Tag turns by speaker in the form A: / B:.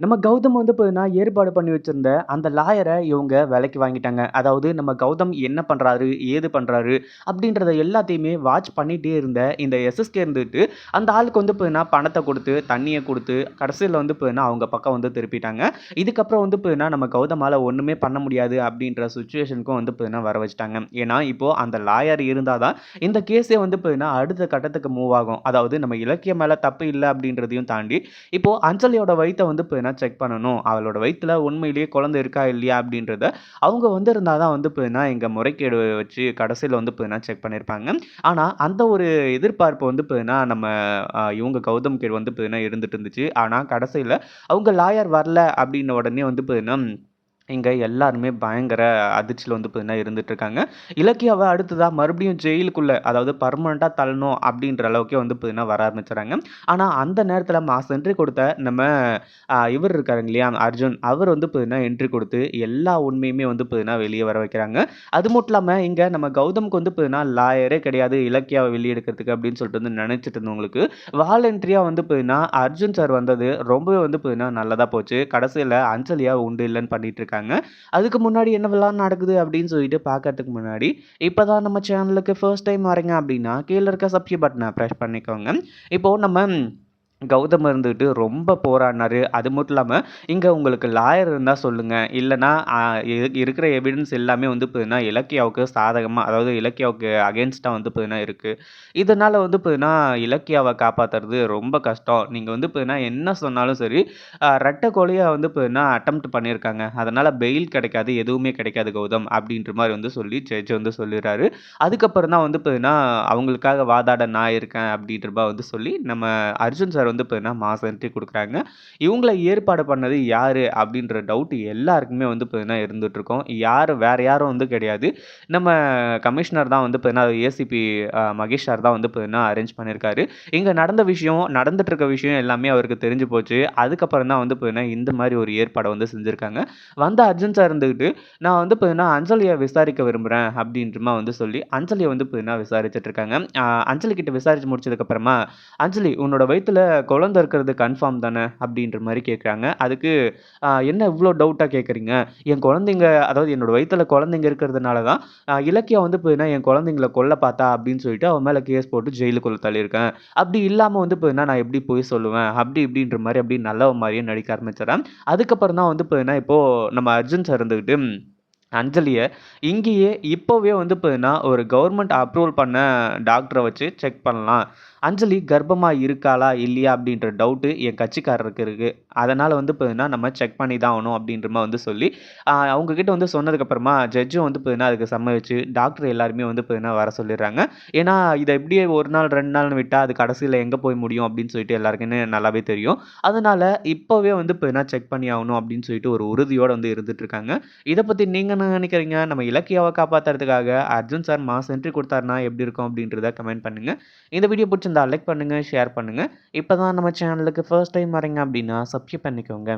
A: நம்ம கௌதம் வந்து பார்த்தீங்கன்னா, ஏற்பாடு பண்ணி வச்சுருந்த அந்த லாயரை இவங்க விலைக்கு வாங்கிட்டாங்க. அதாவது நம்ம கௌதம் என்ன பண்ணுறாரு ஏது பண்ணுறாரு அப்படின்றத எல்லாத்தையுமே வாட்ச் பண்ணிகிட்டே இருந்த இந்த எஸ்எஸ்கே இருந்துட்டு, அந்த ஆளுக்கு வந்து பார்த்தீங்கன்னா, பணத்தை கொடுத்து தண்ணியை கொடுத்து கடைசியில் வந்து பார்த்தீங்கன்னா, அவங்க பக்கம் வந்து திருப்பிட்டாங்க. இதுக்கப்புறம் வந்து பார்த்தீங்கன்னா, நம்ம கௌதமால் ஒன்றுமே பண்ண முடியாது அப்படின்ற சுச்சுவேஷனுக்கும் வந்து பார்த்தீங்கன்னா, வர வச்சுட்டாங்க. ஏன்னா, இப்போது அந்த லாயர் இருந்தால் தான் இந்த கேஸே வந்து பார்த்தீங்கன்னா, அடுத்த கட்டத்துக்கு மூவ் ஆகும். அதாவது நம்ம இலக்கியம் மேலே தப்பு இல்லை அப்படின்றதையும் தாண்டி, இப்போது அஞ்சலியோட வயித்த வந்து பார்த்தீங்கன்னா, செக் பண்ணணும். அவளோட வயிற்றில் உண்மையிலேயே குழந்தை இருக்கா? இல்லையா? அப்படின்றத அவங்க வந்திருந்தா தான் வந்து போதுனா எங்கள் முறைகேடு வச்சு கடைசியில் வந்து போதுனா செக் பண்ணியிருப்பாங்க. ஆனால் அந்த ஒரு எதிர்பார்ப்பு வந்து பார்த்தீங்கன்னா, நம்ம இவங்க கௌதம் கேடு வந்து பார்த்தீங்கன்னா, இருந்துட்டு இருந்துச்சு. ஆனால் கடைசியில் அவங்க லாயர் வரல அப்படின்ன உடனே வந்து பார்த்தீங்கன்னா, இங்கே எல்லாருமே பயங்கர அதிர்ச்சியில் வந்து பார்த்திங்கன்னா இருந்துட்டு இருக்காங்க. இலக்கியாவை அடுத்ததாக மறுபடியும் ஜெயிலுக்குள்ளே அதாவது பர்மனெண்ட்டாக தள்ளணும் அப்படின்ற அளவுக்கே வந்து பார்த்திங்கன்னா வர ஆரம்பிச்சுறாங்க. ஆனால் அந்த நேரத்தில் மாஸ் என்ட்ரி கொடுத்த நம்ம இவர் இருக்காருங்க இல்லையா? அர்ஜுன். அவர் வந்து பார்த்திங்கன்னா என்ட்ரி கொடுத்து எல்லா உண்மையுமே வந்து பார்த்திங்கன்னா வெளியே வர வைக்கிறாங்க. அது மட்டும் இல்லாமல் இங்கே நம்ம கௌதமுக்கு வந்து பார்த்திங்கன்னா லாயரே கிடையாது இலக்கியாவை வெளியெடுக்கிறதுக்கு அப்படின்னு சொல்லிட்டு வந்து நினச்சிட்டு இருந்தவங்களுக்கு, வாலண்ட்ரியாக வந்து பார்த்திங்கன்னா அர்ஜுன் சார் வந்தது ரொம்பவே வந்து பார்த்திங்கன்னா நல்லதாக போச்சு. கடைசியில் அஞ்சலியாக உண்டு இல்லைன்னு பண்ணிட்டு இருக்காங்க. அதுக்கு முன்னாடி என்னவெல்லாம் நடக்குது அப்படின்னு சொல்லிட்டு பார்க்கறதுக்கு முன்னாடி, இப்போ தான் நம்ம சேனலுக்கு ஃபர்ஸ்ட் டைம் வரீங்க அப்படின்னா, கீழே இருக்க சப்ஸ்கிரைப் பட்டனை ப்ரெஸ் பண்ணிக்கோங்க. இப்போ நம்ம கௌதம் இருந்துக்கிட்டு ரொம்ப போராடினாரு. அது மட்டும் இல்லாமல் இங்கே உங்களுக்கு லாயர் இருந்தால் சொல்லுங்கள் இல்லைனா இருக்கிற எவிடன்ஸ் எல்லாமே வந்து பார்த்தீங்கன்னா, இலக்கியாவுக்கு சாதகமாக அதாவது இலக்கியாவுக்கு அகேன்ஸ்டாக வந்து பார்த்தீங்கன்னா இருக்குது இதனால் வந்து பார்த்தீங்கன்னா, இலக்கியாவை காப்பாத்துறது ரொம்ப கஷ்டம். நீங்கள் வந்து பார்த்தீங்கன்னா, என்ன சொன்னாலும் சரி, அ ரெட்ட கொலையா வந்து பார்த்தீங்கன்னா, அட்டெம்ப்ட் பண்ணியிருக்காங்க. அதனால் பெயில் கிடைக்காது, எதுவுமே கிடைக்காது கௌதம் அப்படின்ற மாதிரி வந்து சொல்லி ஜட்ஜ் வந்து சொல்லிடுறாரு அதுக்கப்புறம் தான் வந்து பார்த்தீங்கன்னா, அவங்களுக்காக வாதாட நான் இருக்கேன் அப்படின்ற வந்து சொல்லி, நம்ம அர்ஜுன் சார் வந்து பார்த்தீங்கன்னா, மாஸ் என்ட்ரி கொடுக்குறாங்க இவங்களை ஏற்பாடு பண்ணது யார் அப்படின்ற டவுட் எல்லாருக்குமே வந்து பார்த்தீங்கன்னா, இருந்துகிட்ருக்கோம் யார் வேறு யாரும் வந்து கிடையாது. நம்ம கமிஷனர் தான் வந்து பார்த்தீங்கன்னா, ஏசிபி மகேஷ் சார் தான் வந்து பார்த்தீங்கன்னா, அரேஞ்ச் பண்ணியிருக்காரு. இங்கே நடந்த விஷயம், நடந்துட்டுருக்க விஷயம் எல்லாமே அவருக்கு தெரிஞ்சு போச்சு. அதுக்கப்புறம் தான் வந்து பார்த்தீங்கன்னா, இந்த மாதிரி ஒரு ஏற்பாடை வந்து செஞ்சுருக்காங்க வந்த அர்ஜுன் சார் நான் வந்து பார்த்தீங்கன்னா, அஞ்சலியை விசாரிக்க விரும்புகிறேன் அப்படின்றமா வந்து சொல்லி, அஞ்சலியை வந்து பார்த்தீங்கன்னா, விசாரிச்சுட்டு இருக்காங்க. அஞ்சலி கிட்ட விசாரிச்சு முடிச்சதுக்கப்புறமா "அஞ்சலி உன்னோட வயிற்றுல குழந்தை இருக்கிறது கன்ஃபார்ம் தானே?" அப்படின்ற மாதிரி கேட்குறாங்க. அதுக்கு "என்ன இவ்வளோ டவுட்டாக கேட்குறீங்க? என் குழந்தைங்க அதாவது என்னோட வயிற்றில் குழந்தைங்க இருக்கிறதுனால தான், இலக்கியம் வந்து பார்த்தீங்கன்னா, என் குழந்தைங்கள கொல்ல பார்த்தா அப்படின்னு சொல்லிட்டு அவன் மேலே கேஸ் போட்டு ஜெயிலுக்குள்ள தள்ளியிருக்கேன். அப்படி இல்லாமல் வந்து பார்த்தீங்கன்னா, நான் எப்படி போய் சொல்லுவேன்?" அப்படி இப்படின்ற மாதிரி அப்படி நல்ல மாதிரியே நடிக்க ஆரம்பிச்சிடறேன் அதுக்கப்புறம் தான் வந்து பார்த்தீங்கன்னா, இப்போது நம்ம அர்ஜுன் சார் இருந்துக்கிட்டு அஞ்சலியை இங்கேயே இப்போவே வந்து பார்த்தீங்கன்னா, ஒரு கவர்மெண்ட் அப்ரூவல் பண்ண டாக்டரை வச்சு செக் பண்ணலாம். அஞ்சலி கர்ப்பமாக இருக்காளா? இல்லையா? அப்படின்ற டவுட்டு என் கட்சிக்காரருக்கு இருக்குது அதனால் வந்து பார்த்தீங்கன்னா, நம்ம செக் பண்ணி தான் ஆகணும் அப்படின்ற மாதிரி வந்து சொல்லி, அவங்கக்கிட்ட அவங்க வந்து சொன்னதுக்கப்புறமா ஜட்ஜும் வந்து பார்த்தீங்கன்னா, அதுக்கு சம்மதிச்சு டாக்டர் எல்லாருமே வந்து பார்த்தீங்கன்னா, வர சொல்லிடுறாங்க. ஏன்னா, இதை எப்படியே ஒரு நாள் ரெண்டு நாள்னு விட்டால் அது கடைசியில் எங்கே போய் முடியும் அப்படின்னு சொல்லிட்டு எல்லாருக்குமே நல்லாவே தெரியும். அதனால் இப்போவே வந்து பார்த்தீங்கன்னா, செக் பண்ணி ஆகணும் அப்படின்னு சொல்லிட்டு ஒரு உறுதியோடு வந்து இருந்துகிட்ருக்காங்க இதை பற்றி நீங்கள் என்ன நினைக்கிறீங்க? நம்ம இலக்கியாவை காப்பாத்துறதுக்காக அர்ஜுன் சார் மாஸ் என்ட்ரி கொடுத்தாருனா எப்படி இருக்கும்? அப்படின்றத கமெண்ட் பண்ணுங்க. இந்த வீடியோ பிடிச்சிருந்தா லைக் பண்ணுங்க, ஷேர் பண்ணுங்க. இப்போ தான் நம்ம சேனலுக்கு ஃபர்ஸ்ட் டைம் வரீங்க அப்படின்னா, சப்ஸ்கிரைப் பண்ணிக்கோங்க.